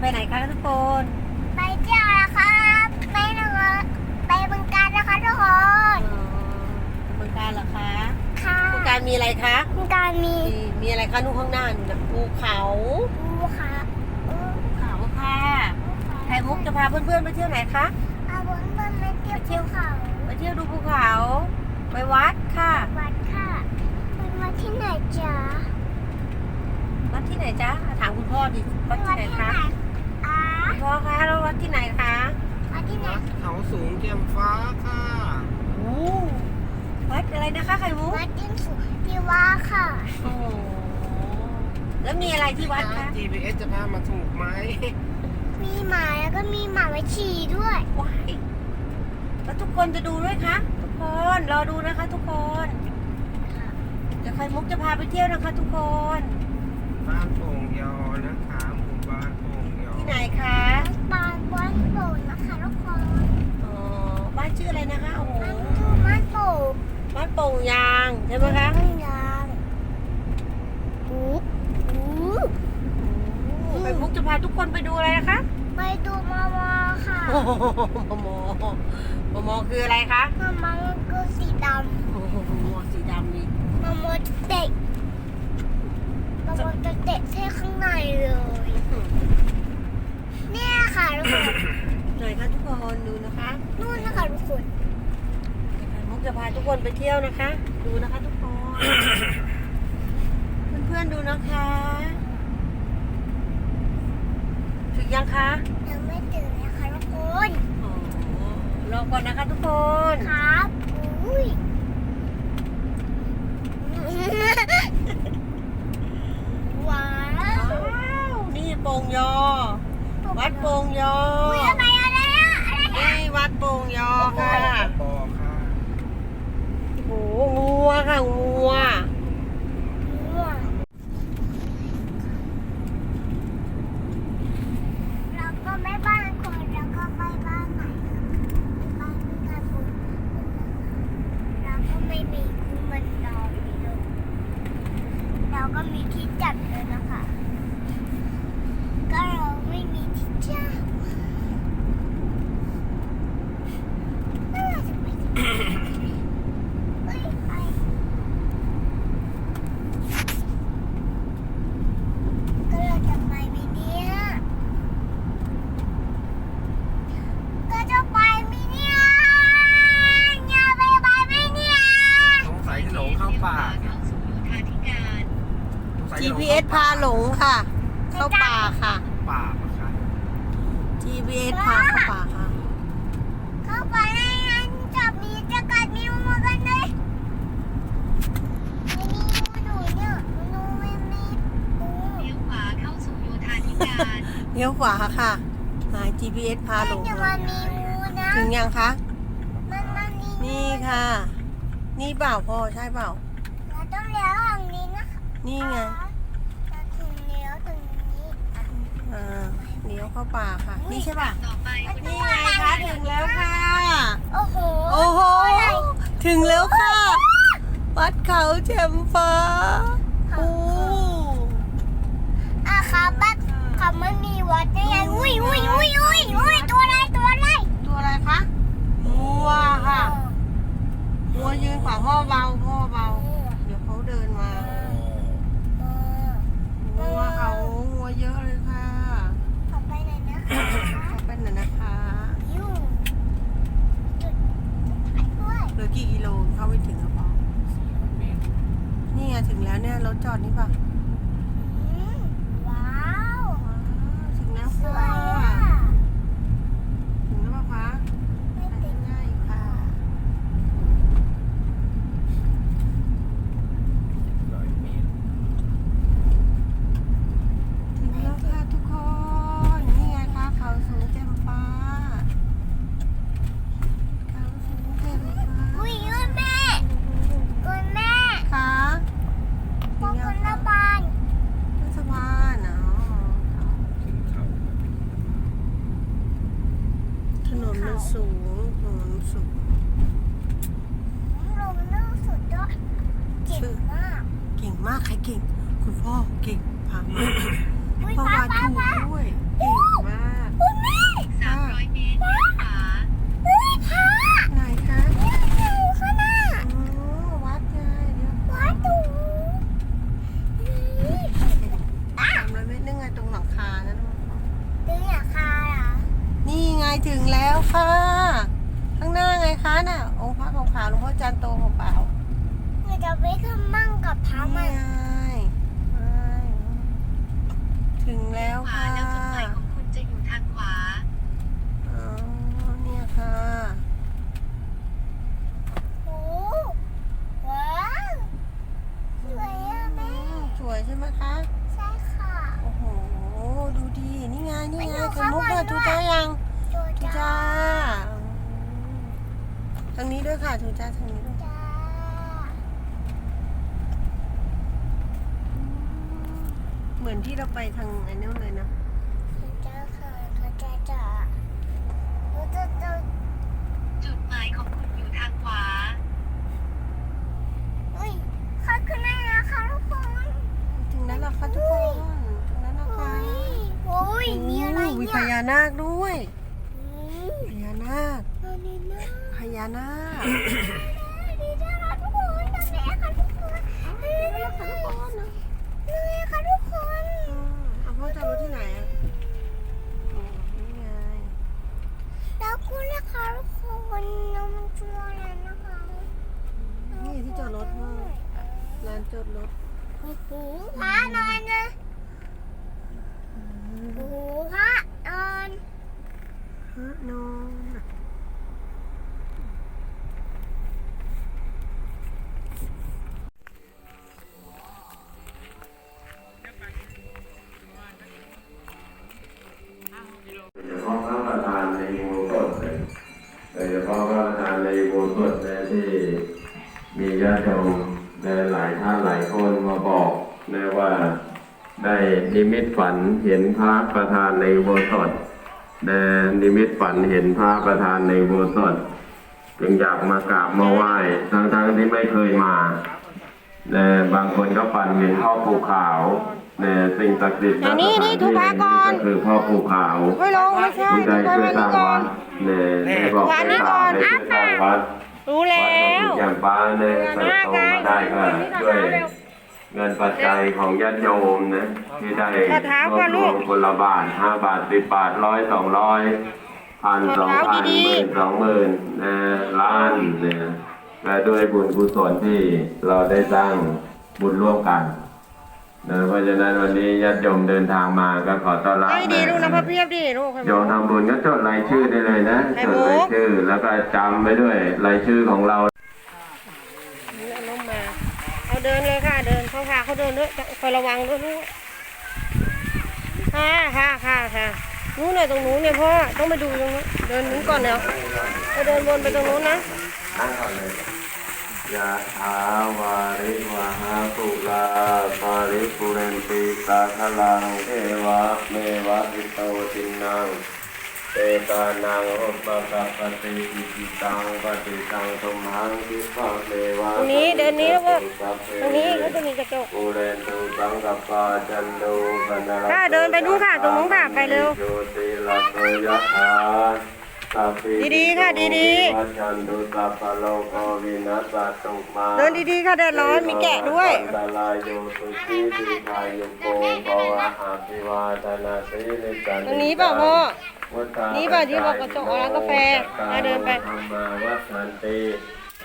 ไปไหนคะทุกคน ไปเที่ยวนะครับ ไปนะคะไปบึงการนะคะทุกคอ๋อนเมืองการเหรอคะ ค่ะเมืองการมีอะไรคะบึงการมี มีมีอะไรคะนู่นข้างหน้านู่นนะภูเขาภูค่ะภูภูเขาค่ะไข่มุกจะพาเพื่อนๆไปเที่ยวไหนคะอาบนบนไปเที่ยวภูเขา ไปเที่ยวดูภูเขา ไปวัดค่ะวัดค่ะไปวัดที่ไหนจ๊ะวัดที่ไหนจ๊ะถามคุณพ่อดิวัดที่ไหนคะอ่าคุณ พ่อคะแล้ววัดที่ไหนคะวัดที่ไหนวัดเขาสูงเทียมฟ้าค่ะโอ้วัดอะไรนะคะไข่มุกวัดยิ่งสุที่ว่าค่ะ โอ้โหแล้วมีอะไรที่วัดคะ GPS จะพามาถูกไหมมีหมาแล้วก็มีหมาไว้ฉี่ด้วย ว้ายแล้วทุกคนจะดูด้วยคะ ทุกคนรอดูนะคะ ทุกคนเดี๋ยวไข่มุกจะพาไปเที่ยวนะคะ ทุกคน บ้านโป่งยอนะคะหมู่บ้านโป่งยอ ที่ ไหนคะบานบ้านโป่งนะคะทุกคนอ๋อบ้านชื่ออะไรนะคะโอ้โหมันคือบ้านโป่งบ้านโป่งยางใช่ไหมคะบ้านยางปุ๊บปุ๊บไข่มุกจะพาทุกคนไปดูอะไรนะคะ ไปดูมามอค่ะโอ้โหมอมอมอคืออะไรคะมามอคือสีดโอ้โหมอสีดำนี่ำมามอเตะมามอจะเตะที่ข้างในเลย เนี่ยค่ะทุกคนไหนคะทุกคนดูนะคะนู่นนะคะทุกคนไข่มุกจะพาทุกคนไปเที่ยวนะคะ ดูนะคะทุกคน เพื่อนๆดูนะคะ ถึงยังคะยังไม่ตื่นนะคะทุกคนอ๋อรอก่อนนะคะทุกคน ครับอุ้ยว้าวว้าวนี่โป่งยอ วัดโป่งยออุ้ยอะไรอะไรอะอะไรอะนี่วัดโป่งยอค่ะ ปอค่ะ โอ้โหงัวค่ะงัวง่วงเราก็ไม่บ้านคนแล้วก็ไปบ้านไหนบ้านพี่กาบุญเราก็ไม่มีคู่มันนอนเลยเราก็มีที่จัดเลยนะคะ ก็เราไม่มีที่จัดน่าจะไปที่ไหนเอ้ยไปก็เราจะไปไหมเนี่ยก็จะไปไหมเนี่ยอย่าไปไปไหมเนี่ย สงสัยจะหลงเข้าป่าค่ะสงสัยจะหลง GPS พาหลงค่ะ เข้าป่าค่ะ ป่าปะคะ GPS พาเข้าป่าค่ะ เข้าไปในนั้นจับมีจะกัดมีมือกันเลยไม่มีงูหนูเนี่ยหนูไม่มีงูเลี้ยวขวาเข้าสู่โยธาธิการเลี้ยวขวาค่ะหา GPS พาหลงจะค่ะมามีงูนะถึงยังคะ มันมันมีงูนี่ค่ะ นี่เปล่าพ่อใช่เปล่าเราต้องเลี้ยวทางนี้นะคะนี่ไง เราถึงเลี้ยวตรงนี้อะ อ่า เลี้ยวเข้าป่าค่ะ นี่ใช่ป่ะต่อไปนี่ไงคะถึงแล้วค่ะ โอ้โห โอ้โหอะไรถึงแล้วค่ะ วัดเขาแจ่มฟ้าโอ้อะครับบ้านเขาไม่มีวัดได้ไงอุ้ยอุ้ยอุ้ยอุ้ยอุ้ยางนี้ด้วยค่ะทูจ้าทางนี้ด้วยจ้าเหมือนที่เราไปทางไอ้นู่นเลยนะจูจ้าค่ะจูจ้าจ้าจูจ้าจ้าจุดหมายของคุณอยู่ทางขวาอุ้ยเขาขึ้นได้แล้วค่ะทุกคนถึงนั้นแล้วค่ะทุกคนถึงนั้นแล้วค่ะอุ้ยโอ้ยมีอะไรโมีเนี่ยพญานาคด้วย อืม พญานาค อันนี้นะ พ ญานาคดีจ้าค่ะทุกคนทำไงคะทุกคนนี่ค่ะทุกคนนี่ค่ะทุกคนอืมเอาพ่อจะรถที่ไหนอะโอ้นี่ไงแล้วคุณนะคะทุกคนน้องชัวร์แล้วนะคะนี่ที่จอดรถพ่อลานจอดรถโอ้โหพระนอนเลย ในอุโบสถนะที่มีญาติโยมนะหลายท่านหลายคนมาบอกนะว่าได้นิมิตฝันเห็นพระประธานในอุโบสถนะนิมิตฝันเห็นพระประธานในอุโบสถจึงอยากมากราบมาไหว้ทั้งๆที่ไม่เคยมานะบางคนก็ฝันเห็นพ่อภูขาวนะสิ่งศักดิ์สิทธิ์ณอันนี้นี่สถาทุพาก่อนก็คือพ่อภูขาวไม่ลงไม่ใช่ที่ดูได้ไปช่วยไว้สนี่ร้างก่อวันดเนี่ยได้บอกวางนี่ให้ก่อนได้ช่วยสร้างวัด รู้แล้วัดวอย่างป้าเนี่ยเติบโตมาได้ก็ด้วยเงินปัจจัยของญาติโยมนะที่ได้ขอเท้ารวก่อนบลูรวกมคนละบาทห้าบาทสิบบาทร้อยสองร้อยพันขสอองเท้าพันดีหๆมื่นสองหมื่นนะล้านเนี่ยและด้วยบุญกุศลที่เราได้สร้างบุญร่วมกัน นะเพราะฉะนั้นวันนี้ญาติโยมเดินทางมาก็ขอต้อนรับให้ดีลูกนะพ่อเพียบดิลูกโยมทำบุญก็จดรายชื่อได้เลยนะไข่จมุดกรายชื่อแล้วก็จำไว้ด้วยรายชื่อของเรานี่เอาลงมาเอาเดินเลยค่ะเดินเขาพาเขาเดินด้วยคอยระวังด้วยลูกค่ะค่ะค่ะค่ะนู้นเลยตรงนู้นเนี่ยพ่อต้องไปดูตรงนู้นเดินนู้นก่อนเดี๋ยวไปเดินวนไปตรงนู้นนะนั่งก่อนเลย ยะถาวาริวหาปุราปาริปุเรนติสาคลังเทวะเมวะอิโตตินังเตตานังอุปกัปปติอิจิตังปฏิสังสมหังคิปะเมวะตรงนี้เดินนี้แล้วก็สัพเพตรงนี้ก็จะมีกระจกปุเรนตุสังกปปาจันโดปนรค่ะเดินไปนู่นค่ะตรงนู้นค่ะไปเร็วโยติลัตโตยะถาสัพพิ ดีๆค่ะดีๆวัชันตุสัพพะโลกวินัสสตุมาเดินดีๆค่ะแดดร้อนมีแกะด้วยอันตรายโยสุขีติกายุโกภวะอาภิวาทนาสีลิสันตรงนี้เปล่าพ่อวัฏฏะนี่เปล่าที่บอกกระจกเอาร้านกาแฟอะเดินไปธรรมาวัฏันติ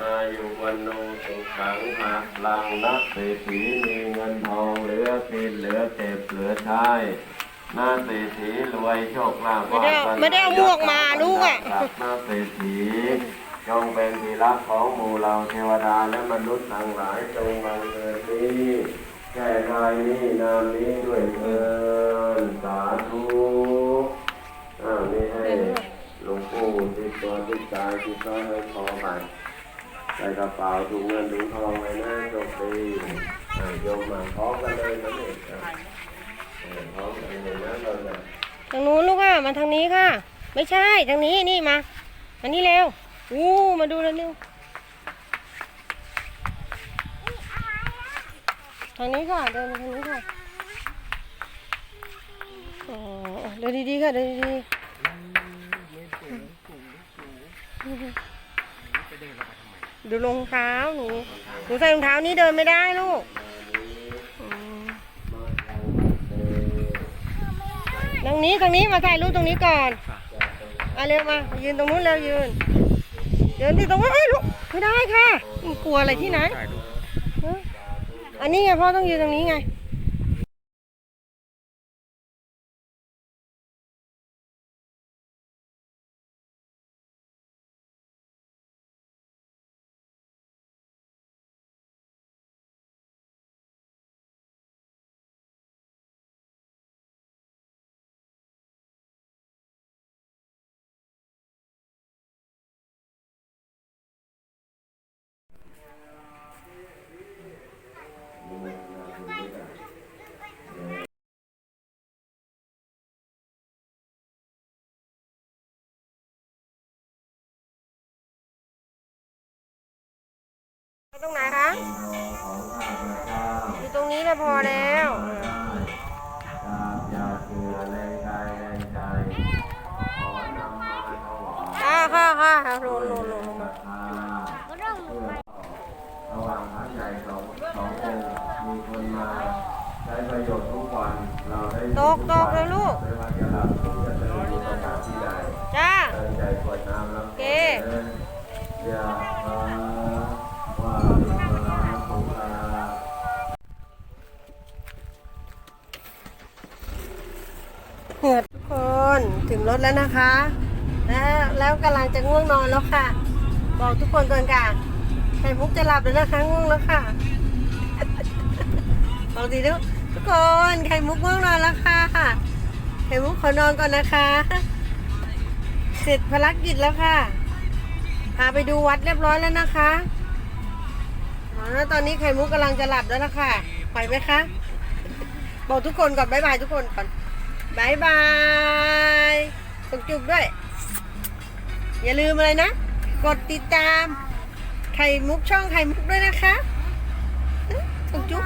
อายุวันโนสุขังหาลังนักเศรษฐีมีเงินทองเหลือกินเหลือเก็บเหลือใช้ หน้าเศรษฐีรวยโชคลาภไม่ได้เอาไม่ได้เอาหมวกมาลูกอะหน้าเศรษฐีจงเป็นที่รักของหมู่เราเทวดาและมนุษย์ทั้งหลายจงบังเกิดนี้แก่กายนี้นามนี้ด้วยเถินสาธุอ้าวนี่ให้หลวงปู่ติดตัวติดใจติดตัวให้คอไป ใส่กระเป๋าถุงเงินถุงทองไว้นะโชคดีอ่าโยมมาพร้อมกันเลยนะนี่อะางนู้นลูกอะ มาทางนี้ค่ะ ไม่ใช่ทางนี้นี่มามานี่เร็วอู้มาดูเร็วทางนี้ค่ะเดินมาทางนี้ค่ะอ๋อเดินดีๆค่ะเดินดีๆดูรองเท้าหนูหนูใส่รองเท้านี้เดินไม่ได้ลูก ตรงนี้ตรงนี้มาถ่ายรูปตรงนี้ก่อนมาเร็วมายืนตรงนู้นเร็วยืนยืนที่ตรงนู้นเอ้ยลูกไม่ได้ค่ะอืมกลัวอะไรที่ไหนฮะอันนี้ไงพ่อต้องยืนตรงนี้ไง ตรงไหนคะ อยู่ตรงนี้แหละพอแล้วอแรงกายแรงใจขอนำมาถวายค่ะค่ะค่ะลงลงลง มีคนมาใช้ประโยชน์ทุกวัน เราได้ตกตกเลยลูกไม่ว่าจะหลับหรือจะตื่นอยู่สถานที่ใดจ้าตั้งใจกวดน้ำแล้วโอเคยะมาวาลาภูลาเหงื่อทุกคนถึงรถแล้วนะคะ แล้วแล้วกำลังจะง่วงนอนแล้วค่ะ บอกทุกคนก่อนค่ะไข่มุกจะหลับแล้วนะคะง่วงแล้วค่ะ บอกดีทุกทุกคนไข่มุกง่วงนอนแล้วค่ะไข่มุกขอนอนก่อนนะคะ เสร็จภารกิจแล้วค่ะพาไปดูวัดเรียบร้อยแล้วนะคะแล้วตอนนี้ไข่มุกกำลังจะหลับแล้วนะคะไหวไหมคะ บอกทุกคนก่อนบายบายทุกคนก่อนบายบายส่งจุบด้วย อย่าลืมอะไรนะ กดติดตามไข่มุกช่องไข่มุกด้วยนะคะส่งจุ๊บ